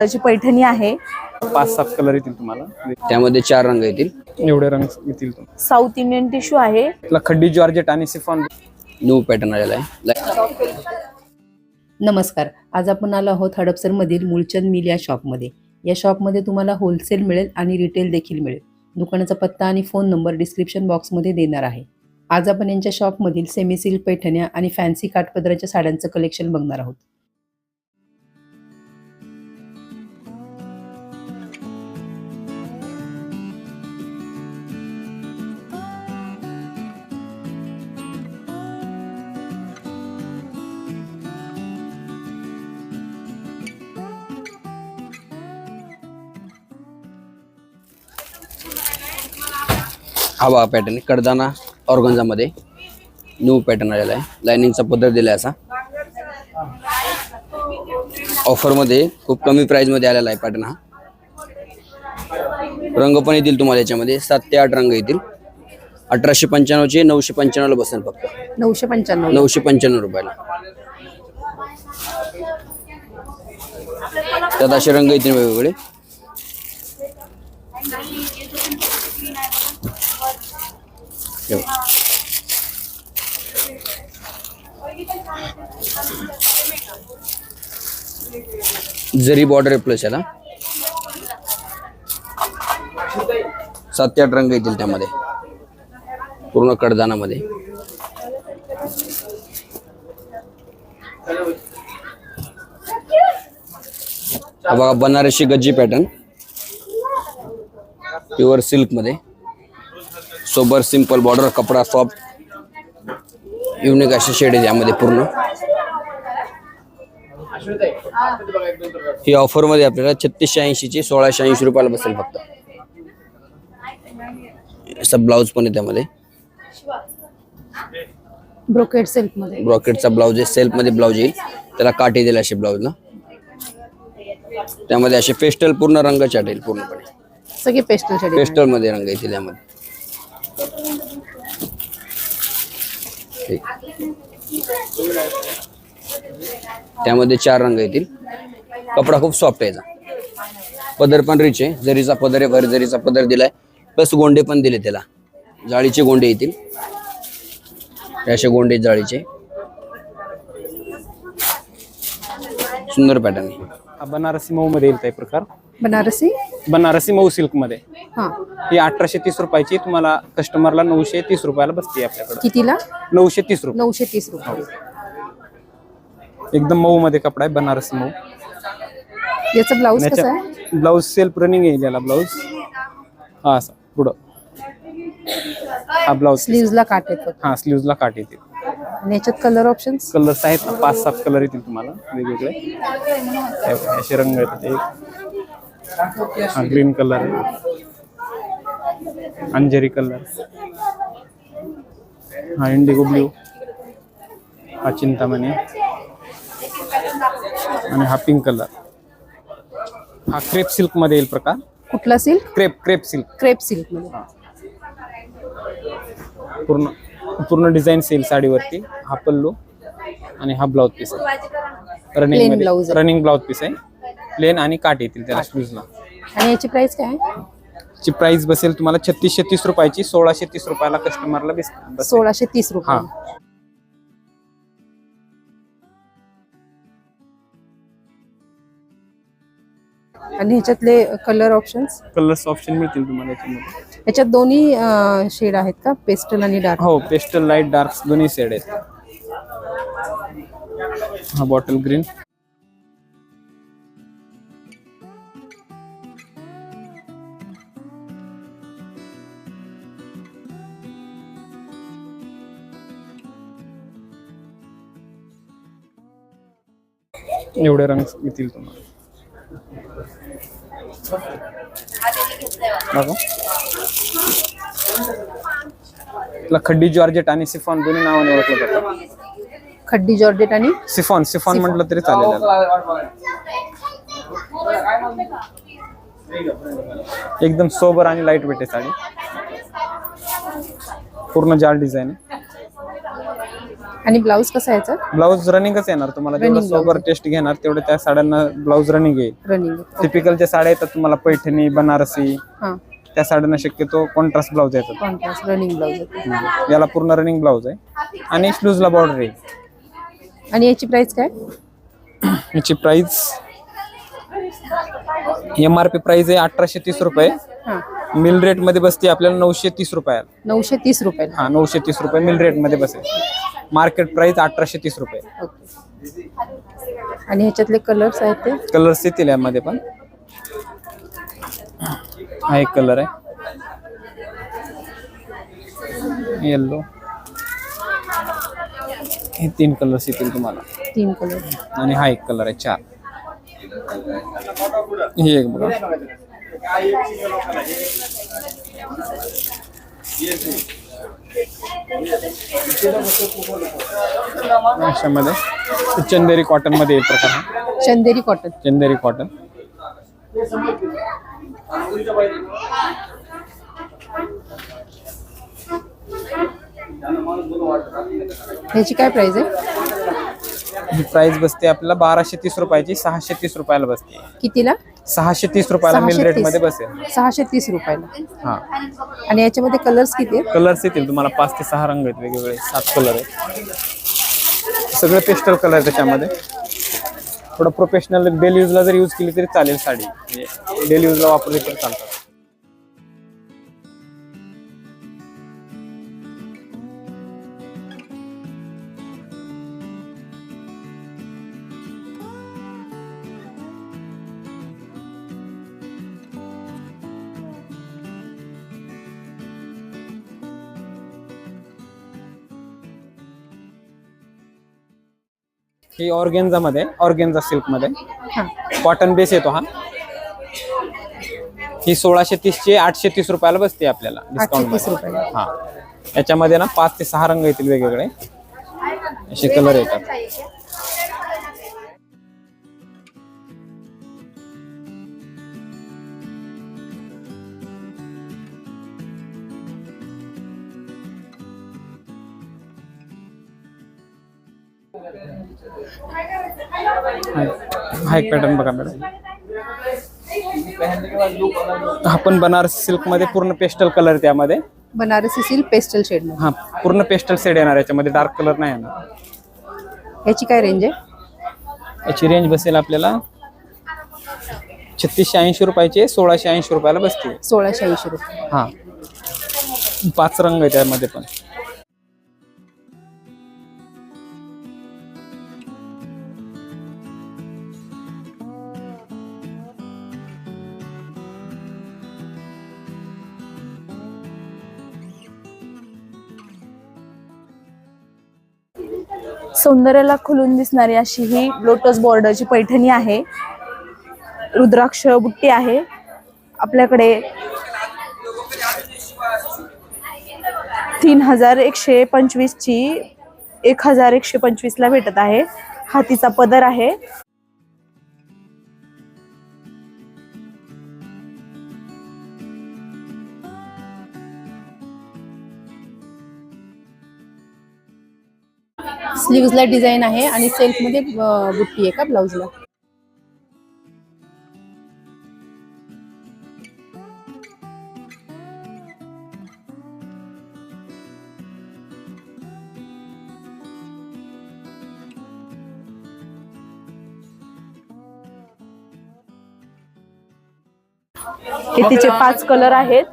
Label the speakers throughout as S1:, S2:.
S1: त्याची पैठणी आहे.
S2: पाच सात कलर येतील तुम्हाला.
S3: त्यामध्ये चार रंग येतील.
S2: एवढे रंग येतील तुम्हाला.
S1: साऊथ इंडियन टिश्यू आहे.
S2: खड्डी जॉर्जेट आणि सिफॉन.
S3: न्यू पॅटर्न आलेला आहे.
S4: नमस्कार. आज आपण आलो आहोत हडपसरमधील मूळचंद मिल या शॉपमध्ये. या शॉपमध्ये तुम्हाला होलसेल मिळेल आणि रिटेल देखील मिळेल. दुकानाचा पत्ता आणि फोन नंबर डिस्क्रिप्शन बॉक्समध्ये देणार आहे. आज आपण यांच्या शॉपमधील सेमी सिल्क पैठण्या आणि फॅन्सी काठपदराच्या साड्यांचं कलेक्शन बघणार आहोत.
S3: हा बघा पॅटर्न कडदाना ऑर्गन्झामध्ये न्यू पॅटर्न आलेला आहे. लायनिंगचा पदर दिलाय असा. ऑफरमध्ये खूप कमी प्राइसमध्ये आलेला आहे पॅटर्न हा. रंग पण येतील तुम्हाला याच्यामध्ये. सात ते आठ रंग येतील. अठराशे पंच्याण्णवचे नऊशे पंच्याण्णवला बसेल फक्त.
S4: नऊशे पंच्याण्णव.
S3: नऊशे पंच्याण्णव रुपयाला. त्यात असे रंग येतील वेगवेगळे हे बघ. जरी बॉर्डर आहे प्लस याला सात ते आठ रंग येतील त्यामध्ये. पूर्ण कडदानामध्ये बघा बनारसी गज्जी पॅटर्न प्युअर सिल्कमध्ये. सोबर सिंपल बॉर्डर कपडा सॉफ्ट युनिक असे शेड आहे यामध्ये पूर्ण. ही ऑफरमध्ये आपल्याला छत्तीसशे ऐंशी ची सोळाशे ऐंशी रुपयाला बसेल फक्त. असं ब्लाऊज पण आहे त्यामध्ये.
S4: ब्रोकेड सिल्कमध्ये
S3: ब्रॉकेटचा ब्लाऊज आहे. सेल्फमध्ये ब्लाऊज येईल. त्याला काठी दिला असे ब्लाऊजला त्यामध्ये असे पेस्टल पूर्ण रंग चाटेल पूर्णपणे.
S4: सगळे पेस्टल
S3: पेस्टलमध्ये रंग येतील यामध्ये. त्यामध्ये चार रंग येतील. कपडा खूप सॉफ्ट आहे याचा. पदर पण रिच आहे. जरीचा पदर आहे भर जरीचा पदर दिलाय. प्लस गोंडे पण दिले त्याला. जाळीचे गोंडे येतील. असे गोंडे जाळीचे. सुंदर पॅटर्न आहे.
S2: हा बनारसी मऊ मध्ये येईल काही प्रकार.
S4: बनारसी?
S2: बनारसी मऊ सिल्कमध्ये.
S4: हा.
S2: ही अठराशे तीस रुपयाची तुम्हाला कस्टमरला नऊशे तीस रुपयाला बसते आपल्याकडे.
S4: कितीला?
S2: नऊशे तीस रुपये.
S4: नऊशे तीस रुपये.
S2: एकदम मऊ मध्ये कपडा आहे बनारसी मऊ.
S4: याचा ब्लाऊज कसा आहे?
S2: ब्लाऊज सेल्फ रनिंग येईल याला ब्लाऊज हा असा पुढं. हा ब्लाऊज
S4: स्लीव्हजला काट येतो
S2: हा स्लीव्हजला काट येतील
S4: आणि याच्यात कलर ऑप्शन्स
S2: कलर्स आहेत ना पाच सात कलर येतील तुम्हाला वेगवेगळे. हे बघा, असे रंग येतात एक. हा ग्रीन कलर आहे. अंजेरी कलर. हा इंडिगो ब्ल्यू हा चिंतामणी. आणि हा पिंक कलर. हा क्रेप सिल्कमध्ये येईल प्रकार.
S4: कुठला silk?
S2: Crepe crepe silk.
S4: Crepe सिल्कमध्ये
S2: पूर्ण पूर्ण डिझाईन सेल साडीवरती. हा पल्लू आणि हा ब्लाउज पीस आहे. रनिंग
S4: आहे.
S2: रनिंग ब्लाउज पीस आहे. प्लेन आणि काट येतील त्याला. शूजला
S4: आणि याची प्राइस काय आहे?
S2: ची प्राइस बसेल तुम्हाला छत्तीसशे तीस रुपयाची सोळाशे तीस रुपयाला कस्टमरला बेस बसेल.
S4: सोळाशे तीस
S2: हा.
S4: रुपये आणि ह्याच्यातले कलर ऑप्शन्स
S2: कलर्स ऑप्शन मिळतील तुम्हाला याच्यामध्ये.
S4: याच्यात दोन्ही शेड आहेत का? पेस्टल आणि डार्क
S2: हो पेस्टल लाइट डार्क दोन्ही शेड आहेत. हा बॉटल ग्रीन एवढे रंग येतील तुम्हाला. बघा त्याला खड्डी जॉर्जेट आणि सिफॉन दोन्ही नावाने ओळखलं जातं.
S4: खड्डी जॉर्जेट आणि
S2: सिफॉन सिफॉन म्हटलं तरी चालेल. एकदम सोबर आणि लाइट वेट आहे साडी. पूर्ण जाल डिझाईन आहे.
S4: आणि ब्लाऊज कसा याचा?
S2: ब्लाऊज रनिंगच येणार तुम्हाला. जेवढं
S4: Running
S2: सोबर टेस्ट घेणार तेवढे त्या साड्यांना ब्लाऊज रनिंग येईल
S4: रनिंग
S2: टिपिकलच्या साड्या येतात तुम्हाला पैठणी बनारसी
S4: हा.
S2: त्या साड्यांना शक्यतो कॉन्ट्रास्ट ब्लाऊज येतात.
S4: Contrast running blouse.
S2: याला पूर्ण रनिंग ब्लाऊज आहे. आणि स्लूजला बॉर्डर आहे.
S4: आणि याची प्राइस काय?
S2: याची price M R P price आहे अठराशे तीस रुपये.
S4: हा.
S2: मिल रेटमध्ये बसते आपल्याला नऊशे तीस रुपयाला.
S4: नऊशे तीस रुपयाला
S2: हा नऊशे तीस रुपये मिल रेटमध्ये बसेल. मार्केट प्राइस अठराशे तीस रुपये.
S4: ओके. आणि ह्याच्यातले कलर्स आहेत ते?
S2: कलर्स येतील यामध्ये पण. हा एक कलर आहे. येल्लो हे तीन कलर्स येतील तुम्हाला.
S4: तीन कलर
S2: आणि हा एक कलर आहे चार. हे एक बघा अशामध्ये चंदेरी कॉटन मध्ये एक प्रकार आहे.
S4: चंदेरी कॉटन
S2: चंदेरी कॉटन
S4: ह्याची काय प्राइस आहे?
S2: ही प्राइस बसते आपल्याला बाराशे तीस रुपयाची सहाशे तीस रुपयाला बसते.
S4: कितीला?
S2: सहाशे तीस रुपयाला मिल
S4: सहाशे
S2: रेट
S4: तीस.
S2: मध्ये बसेल.
S4: सहाशे तीस रुपयाला.
S2: हा.
S4: आणि याच्यामध्ये कलर्स किती आहेत?
S2: कलर्स येतील तुम्हाला पाच ते सहा रंग आहेत वेगवेगळे सात कलर आहेत. सगळे पेस्टल कलर आहे त्याच्यामध्ये. थोडं प्रोफेशनल डेली यूजला जर यूज केली तरी चालेल साडी. डेली यूजला वापरली तरी चालतात. ही ऑर्गेन्झा मध्ये ऑर्गेन्झा
S4: सिल्कमध्ये
S2: कॉटन बेस येतो हा. ही सोळाशे तीस ची आठशे तीस रुपयाला बसते आपल्याला डिस्काउंट
S4: 830 रुपयाला.
S2: हा. याच्यामध्ये ना पाच ते सहा रंग येतील वेगवेगळे. असे कलर येतात. हा एक पॅटर्न बघा मॅडम हा पण बनारस सिल्कमध्ये पूर्ण पेस्टल कलर त्यामध्ये.
S4: बनारसी सिल्क पेस्टल शेड
S2: हा पूर्ण पेस्टल सेड येणार याच्यामध्ये डार्क कलर नाही येणार.
S4: याची काय रेंज आहे?
S2: याची रेंज बसेल आपल्याला छत्तीसशे ऐंशी रुपयाचे सोळाशे ऐंशी रुपयाला बसते.
S4: सोळाशे ऐंशी रुपये.
S2: हा पाच रंग आहे त्यामध्ये पण.
S1: सौंदर्याला खुलून दिसणारी अशी ही लोटस बॉर्डरची पैठणी आहे. रुद्राक्ष बुट्टी आहे. आपल्याकडे तीन हजार एकशे पंचवीसची एक हजार एकशे पंचवीसला भेटत आहे. हातीचा पदर आहे.
S4: स्लीव्हजला डिझाईन आहे आणि सेल्फमध्ये बुट्टी आहे का ब्लाऊजला?
S1: हे तिचे पाच कलर आहेत?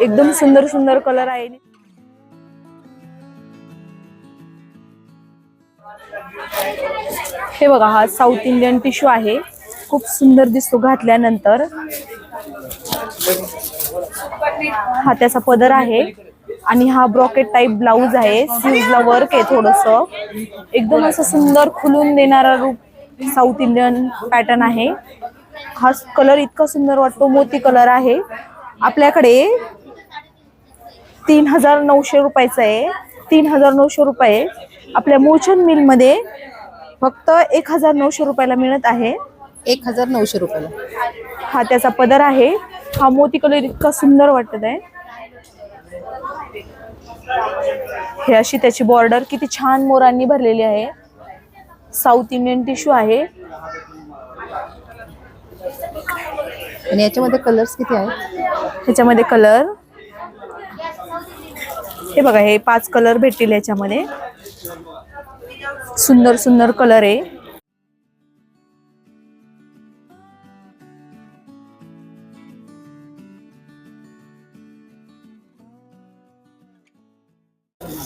S1: एकदम सुंदर सुंदर कलर आहे. हे बघा हा साऊथ इंडियन टिश्यू आहे. खूप सुंदर दिसतो घातल्यानंतर. हा त्याचा पदर आहे. आणि हा ब्रॉकेट टाईप ब्लाऊज आहे. स्लीव्हला वर्क आहे थोडस. एकदम असं सुंदर खुलून देणारा रूप साऊथ इंडियन पॅटर्न आहे. हा कलर इतका सुंदर वाटतो. मोती कलर आहे. आपल्याकडे तीन हजार नऊशे रुपयाचा आहे. तीन हजार नऊशे रुपये. आपल्या मूळचंद मिलमध्ये फक्त एक हजार नऊशे रुपयाला मिळत आहे.
S4: एक हजार नऊशे रुपयाला.
S1: हा त्याचा पदर आहे. हा मोती कलर इतका सुंदर वाटत आहे. हे अशी त्याची बॉर्डर किती छान मोरांनी भरलेली आहे. साऊथ इंडियन टिश्यू आहे.
S4: आणि याच्यामध्ये कलर्स किती आहेत?
S1: ह्याच्यामध्ये कलर हे बघा हे पाच कलर भेटतील ह्याच्यामध्ये. सुंदर सुंदर कलर आहे.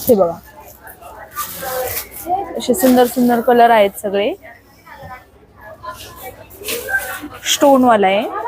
S1: हे बघा. असे सुंदर सुंदर कलर आहेत सगळे. स्टोन वाला आहे.